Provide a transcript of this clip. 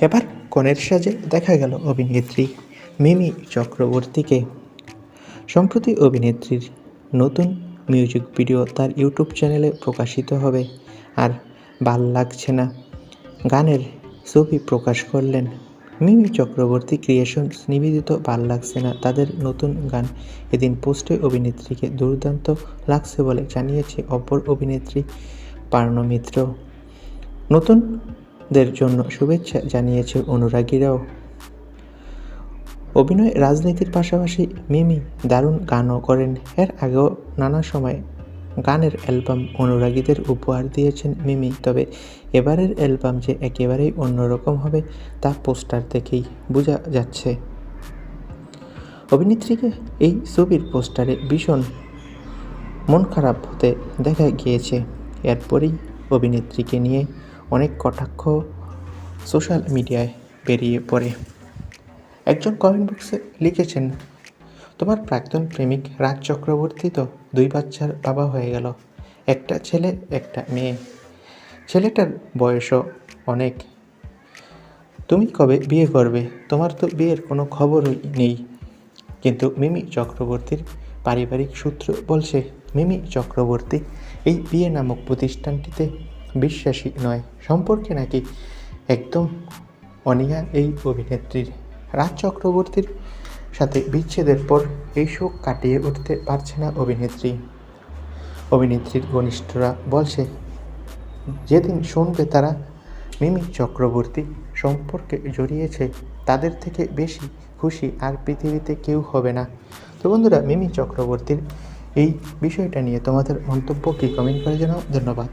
এবার কনের সাজে দেখা গেল অভিনেত্রী মিমি চক্রবর্তীকে। সম্প্রতি অভিনেত্রীর নতুন মিউজিক ভিডিও তার ইউটিউব চ্যানেলে প্রকাশিত হবে। আর ভালো লাগছে না। গানের ছবি প্রকাশ করলেন মিমি চক্রবর্তী ক্রিয়েশনস নিবেদিত ভালো লাগছে না। তাদের নতুন গান এদিন পোস্টে অভিনেত্রীকে দুর্দান্ত লাগছে বলে জানিয়েছে অপর অভিনেত্রী পার্ণ মিত্র নতুনদের জন্য শুভেচ্ছা জানিয়েছে অনুরাগীরাও। অভিনয় রাজনীতির পাশাপাশি মিমি দারুণ গানও করেন। এর আগেও নানা সময় গানের অ্যালবাম অনুরাগীদের উপহার দিয়েছেন মিমি, তবে এবারের অ্যালবাম যে একেবারেই অন্যরকম হবে তা পোস্টার দেখেই বোঝা যাচ্ছে। অভিনেত্রীকে এই ছবির পোস্টারে ভীষণ মন খারাপ হতে দেখা গিয়েছে। এরপরই অভিনেত্রীকে নিয়ে অনেক কটাক্ষ সোশ্যাল মিডিয়ায় বেরিয়ে পড়ে। একজন কমেন্ট বক্সে লিখেছেন, তোমার প্রাক্তন প্রেমিক রাজ চক্রবর্তী তো দুই বাচ্চার বাবা হয়ে গেল, একটা ছেলে, একটা মেয়ে। ছেলেটার বয়সও অনেক। তুমি কবে বিয়ে করবে? তোমার তো বিয়ের কোনো খবরই নেই। কিন্তু মিমি চক্রবর্তীর পারিবারিক সূত্র বলছে, মিমি চক্রবর্তী এই বিয়ে নামক প্রতিষ্ঠানটিতে বিশ্বাসী নয়, সম্পর্কে নাকি একদম অনিয়া এই অভিনেত্রীর। রাজ চক্রবর্তীর সাথে বিচ্ছেদের পর এই শোক কাটিয়ে উঠতে পারছে না অভিনেত্রী। অভিনেত্রীর ঘনিষ্ঠরা বলছে, যেদিন শুনবে তারা মিমি চক্রবর্তী সম্পর্কে জড়িয়েছে, তাদের থেকে বেশি খুশি আর পৃথিবীতে কেউ হবে না। তো বন্ধুরা, মিমি চক্রবর্তীর এই বিষয়টা নিয়ে তোমাদের মন্তব্য কী? কমেন্ট করে জানাও। ধন্যবাদ।